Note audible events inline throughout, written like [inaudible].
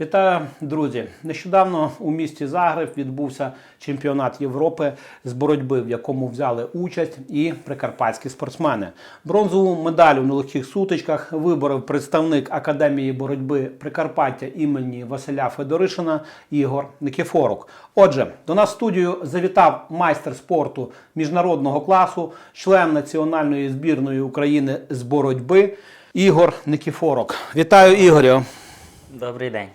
Вітаю, друзі! Нещодавно у місті Загреб відбувся чемпіонат Європи з боротьби, в якому взяли участь і прикарпатські спортсмени. Бронзову медаль у нелегких сутичках виборов представник Академії боротьби Прикарпаття імені Василя Федоришина Ігор Никіфорук. Отже, до нас в студію завітав майстер спорту міжнародного класу, член національної збірної України з боротьби Ігор Никіфорок. Вітаю, Ігорю! Добрий день.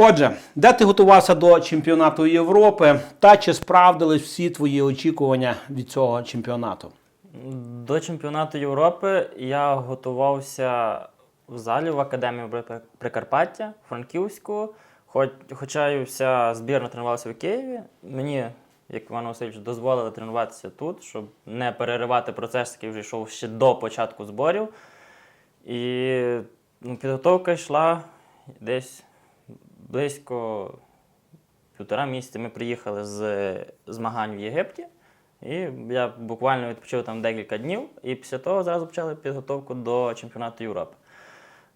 Отже, де ти готувався до чемпіонату Європи та чи справдились всі твої очікування від цього чемпіонату? До чемпіонату Європи я готувався в залі в Академії Прикарпаття, Франківську. Хоч, хоча і вся збірна тренувалася в Києві, мені, як Іван Васильович, дозволили тренуватися тут, щоб не переривати процес, який вже йшов ще до початку зборів. І ну, підготовка йшла десь близько півтора місяця. Ми приїхали з змагань в Єгипті. І я буквально відпочив там декілька днів, і після того зразу почали підготовку до чемпіонату Європи.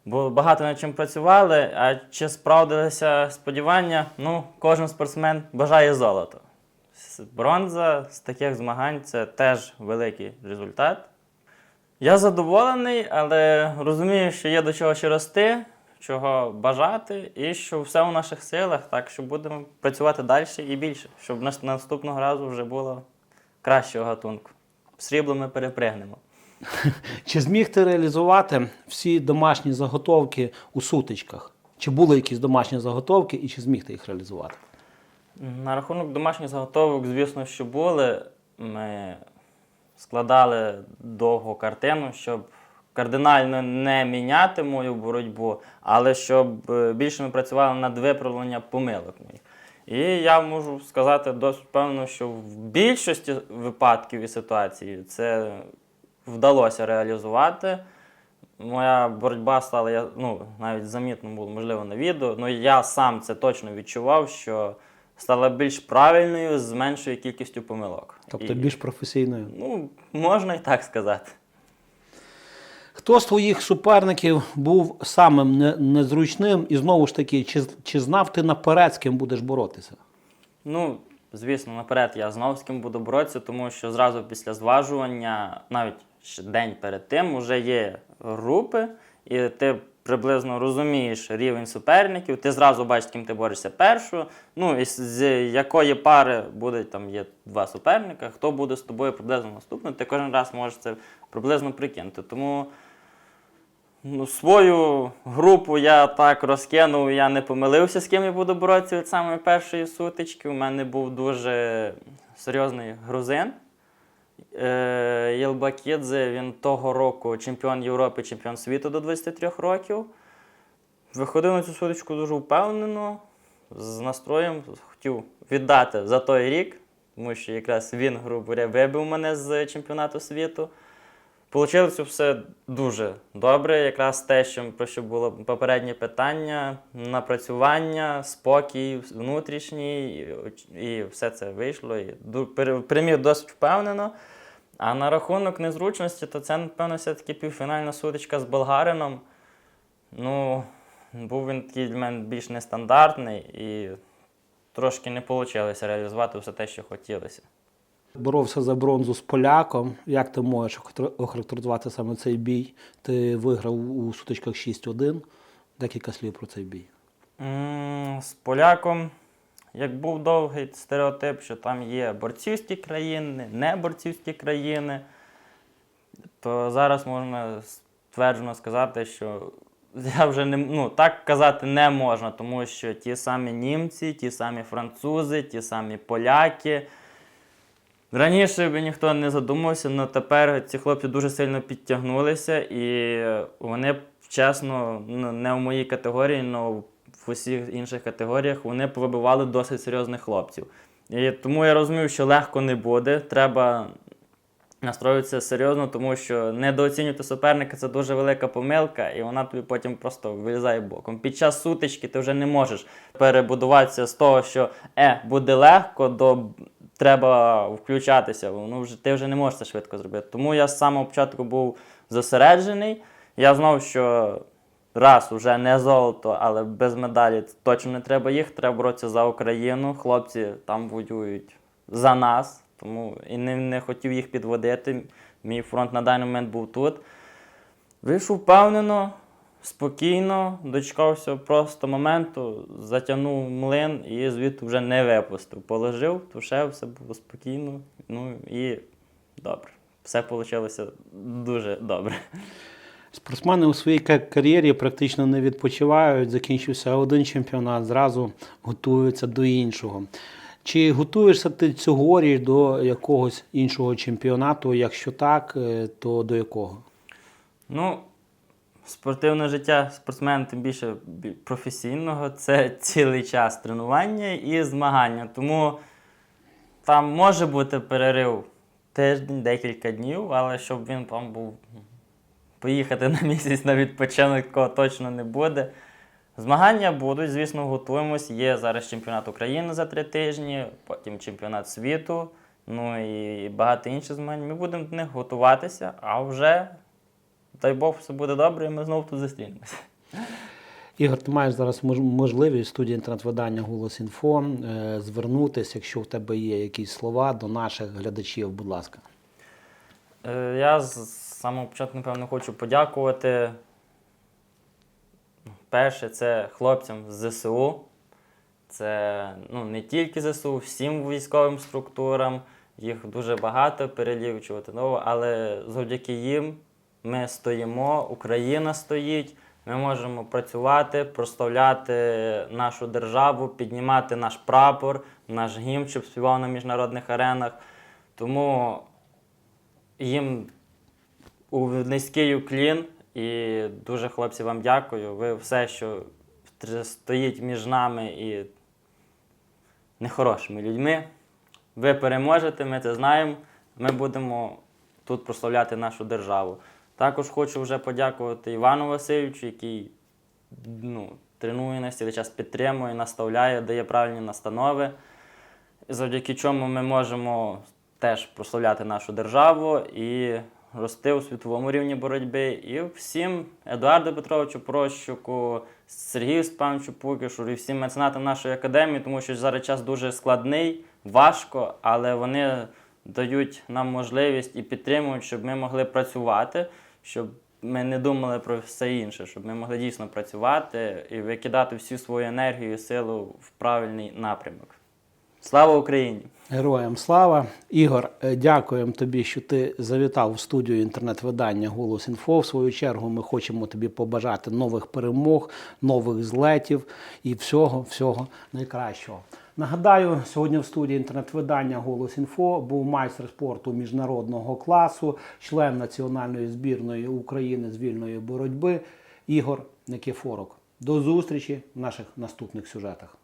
Бо багато над чим працювали, а чи справдилися сподівання? Ну, кожен спортсмен бажає золото. Бронза з таких змагань це теж великий результат. Я задоволений, але розумію, що є до чого ще рости, чого бажати, і що все у наших силах, так що будемо працювати далі і більше, щоб нас- наступного разу вже було кращого гатунку. Срібло ми перепригнемо. [laughs] Чи зміг ти реалізувати всі домашні заготовки у сутичках? Чи були якісь домашні заготовки і чи зміг ти їх реалізувати? На рахунок домашніх заготовок, звісно, що були. Ми складали довгу картину, щоб кардинально не міняти мою боротьбу, але щоб е, більше ми працювали над виправленням помилок моїх. І я можу сказати досить певно, що в більшості випадків і ситуацій це вдалося реалізувати. Моя боротьба стала я, ну, навіть замітно було, можливо, на відео. Ну я сам це точно відчував, що стала більш правильною з меншою кількістю помилок. Тобто І, більш професійною? Ну, можна і так сказати. Хто з твоїх суперників був самим не- незручним? І знову ж таки, чи, чи знав ти наперед, з ким будеш боротися? Ну, звісно, наперед я знав, з ким буду боротися, тому що зразу після зважування, навіть ще день перед тим, вже є групи, і ти приблизно розумієш рівень суперників, ти зразу бачиш, з ким ти борешся першу. Ну, і з- з якої пари буде там є два суперника, хто буде з тобою приблизно наступний, ти кожен раз можеш це приблизно прикинути. Тому. Ну, свою групу я так розкинув, я не помилився, з ким я буду боротися від самої першої сутички. У мене був дуже серйозний грузин. Е, Єлбакідзе, він того року чемпіон Європи, чемпіон світу до 23 років. Виходив на цю сутичку дуже впевнено, з настроєм хотів віддати за той рік, тому що якраз він, грубо говоря, вибив мене з чемпіонату світу. Получилося все дуже добре. Якраз те, що про що було попереднє питання, напрацювання, спокій внутрішній, і, все це вийшло. І переміг досить впевнено. А на рахунок незручності, то це, напевно, все-таки півфінальна сутичка з болгарином. Ну, був він такий для мене більш нестандартний і трошки не вийшло реалізувати все те, що хотілося. Боровся за бронзу з поляком. Як ти можеш охарактеризувати саме цей бій? Ти виграв у сутичках 6-1. Декілька слів про цей бій. М, З поляком, як був довгий стереотип, що там є борцівські країни, не борцівські країни, то зараз можна стверджено сказати, що [laughs] я вже не ну, так казати не можна, тому що ті самі німці, ті самі французи, ті самі поляки. Раніше би ніхто не задумався, але тепер ці хлопці дуже сильно підтягнулися, і вони, чесно, ну, не в моїй категорії, але в усіх інших категоріях вони повибивали досить серйозних хлопців. І тому я розумів, що легко не буде. Треба настроюватися серйозно, тому що недооцінювати суперника це дуже велика помилка, і вона тобі потім просто вилізає боком. Під час сутички ти вже не можеш перебудуватися з того, що е, буде легко, до треба включатися. Воно вже ти вже не можеш це швидко зробити. Тому я з самого початку був зосереджений. Я знав, що раз уже не золото, але без медалі точно не треба їх. Треба боротися за Україну. Хлопці там воюють за нас, тому і не, не хотів їх підводити. Мій фронт на даний момент був тут. Вийшов впевнено, спокійно, дочекався просто моменту, затягнув млин і звідти вже не випустив. Положив, туше, все було спокійно. Ну і добре. Все вийшло дуже добре. Спортсмени у своїй кар'єрі практично не відпочивають. Закінчився один чемпіонат, зразу готуються до іншого. Чи готуєшся ти цьогоріч до якогось іншого чемпіонату? Якщо так, е, то до якого? Ну, спортивне життя спортсмена, тим більше професійного, [laughs] це цілий час тренування і змагання. Тому там може бути перерив тиждень, декілька днів, але щоб він там був поїхати на місяць на відпочинок, такого точно не буде. Змагання будуть, звісно, готуємось. Є зараз чемпіонат України за три тижні, потім чемпіонат світу, ну і багато інших змагань. Ми будемо до них готуватися, а вже, дай Бог, все буде добре, і ми знову тут зустрінемося. Ігор, ти маєш зараз можливість студії інтернет-видання Голос Інфо е, звернутися, якщо в тебе є якісь слова до наших глядачів, будь ласка. Е, Я з самого початку, напевно, хочу подякувати. Перше, це хлопцям з ЗСУ. Це ну, не тільки ЗСУ, всім військовим структурам. Їх дуже багато перелічувати ново, але завдяки їм ми стоїмо, Україна стоїть. Ми можемо працювати, прославляти нашу державу, піднімати наш прапор, наш гімн, щоб співав на міжнародних аренах. Тому їм у низький уклін і дуже хлопці вам дякую. Ви все, що стоїть між нами і нехорошими людьми. Ви переможете, ми це знаємо. Ми будемо тут прославляти нашу державу. Також хочу вже подякувати Івану Васильовичу, який ну, тренує нас цілий час підтримує, наставляє, дає правильні настанови завдяки чому ми можемо теж прославляти нашу державу і рости у світовому рівні боротьби. І всім Едуарду Петровичу Прощуку, Сергію Спановичу Пукішу і всім меценатам нашої академії, тому що зараз час дуже складний, важко, але вони дають нам можливість і підтримують, щоб ми могли працювати, щоб ми не думали про все інше, щоб ми могли дійсно працювати і викидати всю свою енергію і силу в правильний напрямок. Слава Україні! Героям слава! Ігор, е, дякуємо тобі, що ти завітав в студію інтернет-видання Голос Інфо. В свою чергу ми хочемо тобі побажати нових перемог, нових злетів і всього, всього найкращого. Нагадаю, сьогодні в студії інтернет-видання Голос Інфо був майстер спорту міжнародного класу, член національної збірної України з вільної боротьби Ігор Никифорок. До зустрічі в наших наступних сюжетах.